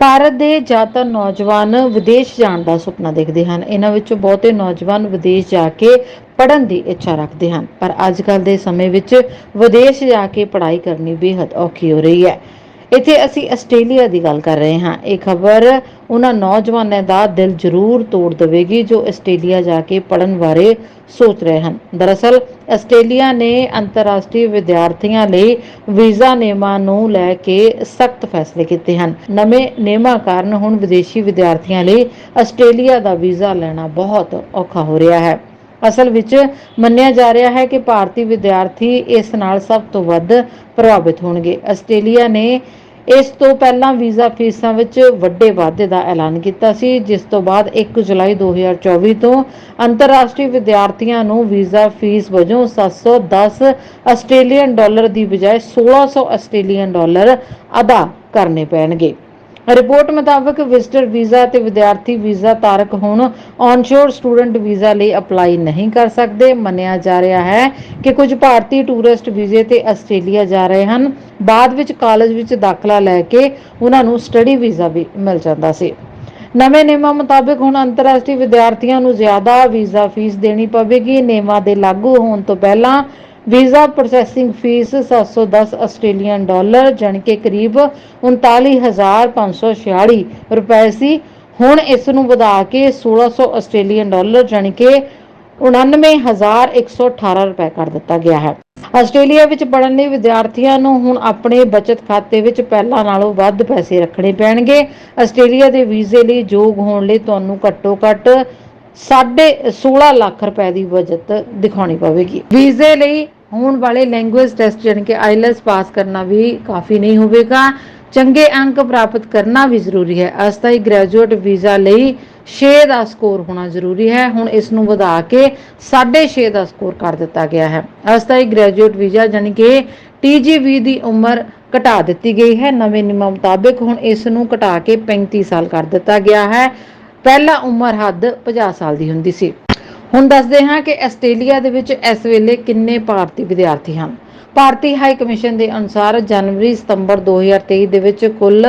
ਭਾਰਤ ਦੇ ਜ਼ਿਆਦਾਤਰ ਨੌਜਵਾਨ ਵਿਦੇਸ਼ ਜਾਣ ਦਾ ਸੁਪਨਾ ਦੇਖਦੇ ਹਨ। ਇਹਨਾਂ ਵਿੱਚੋਂ ਬਹੁਤੇ ਨੌਜਵਾਨ ਵਿਦੇਸ਼ ਜਾ ਕੇ ਪੜ੍ਹਨ ਦੀ ਇੱਛਾ ਰੱਖਦੇ ਹਨ। ਪਰ ਅੱਜ ਕੱਲ੍ਹ ਦੇ ਸਮੇਂ ਵਿੱਚ ਵਿਦੇਸ਼ ਜਾ ਕੇ ਪੜ੍ਹਾਈ ਕਰਨੀ ਬੇहद ਔਖੀ ਹੋ ਰਹੀ ਹੈ। ਇੱਥੇ ਅਸੀਂ ਆਸਟ੍ਰੇਲੀਆ ਦੀ ਗੱਲ ਕਰ ਰਹੇ ਹਾਂ। ਇਹ ਖਬਰ ਉਹਨਾਂ ਨੌਜਵਾਨਾਂ ਦਾ ਦਿਲ ਜ਼ਰੂਰ ਤੋੜ ਦੇਵੇਗੀ ਜੋ ਆਸਟ੍ਰੇਲੀਆ ਜਾ ਕੇ ਪੜ੍ਹਨ ਬਾਰੇ ਸੋਚ ਰਹੇ ਹਨ। ਦਰਅਸਲ, ਆਸਟ੍ਰੇਲੀਆ ਨੇ ਅੰਤਰਰਾਸ਼ਟਰੀ ਵਿਦਿਆਰਥੀਆਂ ਲਈ ਵੀਜ਼ਾ ਨਿਯਮਾਂ ਨੂੰ ਲੈ ਕੇ ਸਖਤ ਫੈਸਲੇ ਕੀਤੇ ਹਨ। ਨਵੇਂ ਨਿਯਮਾਂ ਕਾਰਨ ਹੁਣ ਵਿਦੇਸ਼ੀ ਵਿਦਿਆਰਥੀਆਂ ਲਈ ਆਸਟ੍ਰੇਲੀਆ ਦਾ ਵੀਜ਼ਾ ਲੈਣਾ ਬਹੁਤ ਔਖਾ ਹੋ ਰਿਹਾ ਹੈ। ਅਸਲ ਵਿੱਚ ਮੰਨਿਆ ਜਾ ਰਿਹਾ ਹੈ ਕਿ ਭਾਰਤੀ ਵਿਦਿਆਰਥੀ ਇਸ ਨਾਲ ਸਭ ਤੋਂ ਵੱਧ ਪ੍ਰਭਾਵਿਤ ਹੋਣਗੇ। ਆਸਟ੍ਰੇਲੀਆ ਨੇ ਇਸ ਤੋਂ ਪਹਿਲਾਂ ਵੀਜ਼ਾ ਫੀਸਾਂ ਵਿੱਚ ਵੱਡੇ ਵਾਧੇ ਦਾ ਐਲਾਨ ਕੀਤਾ ਸੀ, ਜਿਸ ਤੋਂ ਬਾਅਦ 1 ਜੁਲਾਈ 2024 ਤੋਂ ਅੰਤਰਰਾਸ਼ਟਰੀ ਵਿਦਿਆਰਥੀਆਂ ਨੂੰ ਵੀਜ਼ਾ ਫੀਸ ਵਜੋਂ 710 ਆਸਟ੍ਰੇਲੀਅਨ ਡਾਲਰ ਦੀ ਬਜਾਏ 1600 ਆਸਟ੍ਰੇਲੀਅਨ ਡਾਲਰ ਅਦਾ ਕਰਨੇ ਪੈਣਗੇ। ਰਿਪੋਰਟ ਮੁਤਾਬਕ ਵਿਜ਼ਟਰ ਵੀਜ਼ਾ ਤੇ ਵਿਦਿਆਰਥੀ ਵੀਜ਼ਾ ਧਾਰਕ ਹੁਣ ਔਨਸ਼ੋਰ ਸਟੂਡੈਂਟ ਵੀਜ਼ਾ ਲਈ ਅਪਲਾਈ ਨਹੀਂ ਕਰ ਸਕਦੇ। ਮੰਨਿਆ ਜਾ ਰਿਹਾ ਹੈ ਕਿ ਕੁਝ ਭਾਰਤੀ ਟੂਰਿਸਟ ਵੀਜ਼ੇ ਤੇ ਆਸਟ੍ਰੇਲੀਆ ਜਾ ਰਹੇ ਹਨ। ਬਾਅਦ ਵਿੱਚ ਕਾਲਜ ਵਿੱਚ ਦਾਖਲਾ ਲੈ ਕੇ ਉਹਨਾਂ ਨੂੰ ਸਟੱਡੀ ਵੀਜ਼ਾ ਵੀ ਮਿਲ ਜਾਂਦਾ ਸੀ। ਨਵੇਂ ਨਿਯਮਾਂ ਮੁਤਾਬਕ ਹੁਣ ਅੰਤਰਰਾਸ਼ਟਰੀ ਵਿਦਿਆਰਥੀਆਂ ਨੂੰ ਜ਼ਿਆਦਾ ਵੀਜ਼ਾ ਫੀਸ ਦੇਣੀ ਪਵੇਗੀ। ਨਿਯਮਾਂ ਦੇ ਲਾਗੂ ਹੋਣ ਤੋਂ ਪਹਿਲਾਂ visa processing fee 710 Australian dollar, ਜਾਣੀ ਕਿ ਕਰੀਬ 39546 ਰੁਪਏ ਸੀ। ਹੁਣ ਇਸ ਨੂੰ ਵਧਾ ਕੇ 1600 ਆਸਟ੍ਰੇਲੀਅਨ ਡਾਲਰ, ਜਾਣੀ ਕਿ 99118 ਰੁਪਏ ਕਰ ਦਿੱਤਾ ਗਿਆ ਹੈ। ਆਸਟ੍ਰੇਲੀਆ ਵਿੱਚ ਪੜ੍ਹਨ ਲਈ ਵਿਦਿਆਰਥੀਆਂ ਨੂੰ ਹੁਣ ਆਪਣੇ ਬਚਤ ਖਾਤੇ ਵਿੱਚ ਪਹਿਲਾਂ ਨਾਲੋਂ ਵੱਧ ਪੈਸੇ ਰੱਖਣੇ ਪੈਣਗੇ। ਆਸਟ੍ਰੇਲੀਆ ਦੇ ਵੀਜ਼ੇ ਲਈ ਯੋਗ ਹੋਣ ਲਈ ਤੁਹਾਨੂੰ ਘੱਟੋ-ਘੱਟ ਸਾਢੇ 16 ਲੱਖ ਰੁਪਏ ਦੀ ਬਚਤ ਦਿਖਾਉਣੀ ਪਵੇਗੀ। ਵੀਜ਼ੇ ਲਈ ਹੋਣ ਵਾਲੇ ਲੈਂਗੁਏਜ ਟੈਸਟ ਜਾਣੀ ਕਿ ਆਈਲੈਟਸ ਪਾਸ ਕਰਨਾ ਵੀ ਕਾਫੀ ਨਹੀਂ ਹੋਵੇਗਾ। ਚੰਗੇ ਅੰਕ ਪ੍ਰਾਪਤ ਕਰਨਾ ਵੀ ਜ਼ਰੂਰੀ ਹੈ। ਅਸਥਾਈ ਗ੍ਰੈਜੂਏਟ ਵੀਜ਼ਾ ਲਈ 6 ਦਾ ਸਕੋਰ ਹੋਣਾ ਜ਼ਰੂਰੀ ਹੈ। ਹੁਣ ਇਸ ਨੂੰ ਵਧਾ ਕੇ 6.5 ਦਾ ਸਕੋਰ ਕਰ ਦਿੱਤਾ ਗਿਆ ਹੈ। ਅਸਥਾਈ ਗ੍ਰੈਜੂਏਟ ਵੀਜ਼ਾ ਜਾਣੀ ਕਿ TGV ਦੀ ਉਮਰ ਘਟਾ ਦਿੱਤੀ ਗਈ ਹੈ। ਨਵੇਂ ਨਿਯਮਾਂ ਮੁਤਾਬਕ ਹੁਣ ਇਸ ਨੂੰ ਘਟਾ ਕੇ 35 ਸਾਲ ਕਰ ਦਿੱਤਾ ਗਿਆ ਹੈ। ਪਹਿਲਾ ਉਮਰ ਹੱਦ 50 ਸਾਲ ਦੀ ਹੁੰਦੀ ਸੀ। ਹੁਣ ਦੱਸਦੇ ਹਾਂ ਕਿ ਆਸਟ੍ਰੇਲੀਆ ਦੇ ਵਿੱਚ ਇਸ ਵੇਲੇ ਕਿੰਨੇ ਭਾਰਤੀ ਵਿਦਿਆਰਥੀ ਹਨ। ਭਾਰਤੀ ਹਾਈ ਕਮਿਸ਼ਨ ਦੇ ਅਨੁਸਾਰ ਜਨਵਰੀ ਸਤੰਬਰ 2023 ਦੇ ਵਿੱਚ ਕੁੱਲ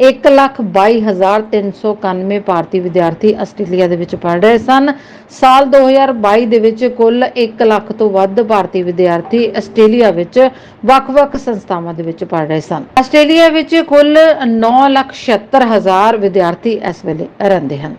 122391 ਭਾਰਤੀ ਵਿਦਿਆਰਥੀ ਆਸਟ੍ਰੇਲੀਆ ਦੇ ਵਿੱਚ ਪੜ੍ਹ ਰਹੇ ਸਨ। ਸਾਲ 2022 ਦੇ ਵਿੱਚ ਕੁੱਲ 1 ਲੱਖ ਤੋਂ ਵੱਧ ਭਾਰਤੀ ਵਿਦਿਆਰਥੀ ਆਸਟ੍ਰੇਲੀਆ ਵਿੱਚ ਵੱਖ-ਵੱਖ ਸੰਸਥਾਵਾਂ ਦੇ ਵਿੱਚ ਪੜ੍ਹ ਰਹੇ ਸਨ। ਆਸਟ੍ਰੇਲੀਆ ਵਿੱਚ ਕੁੱਲ 976000 ਵਿਦਿਆਰਥੀ ਇਸ ਵੇਲੇ ਰਹਿੰਦੇ ਹਨ।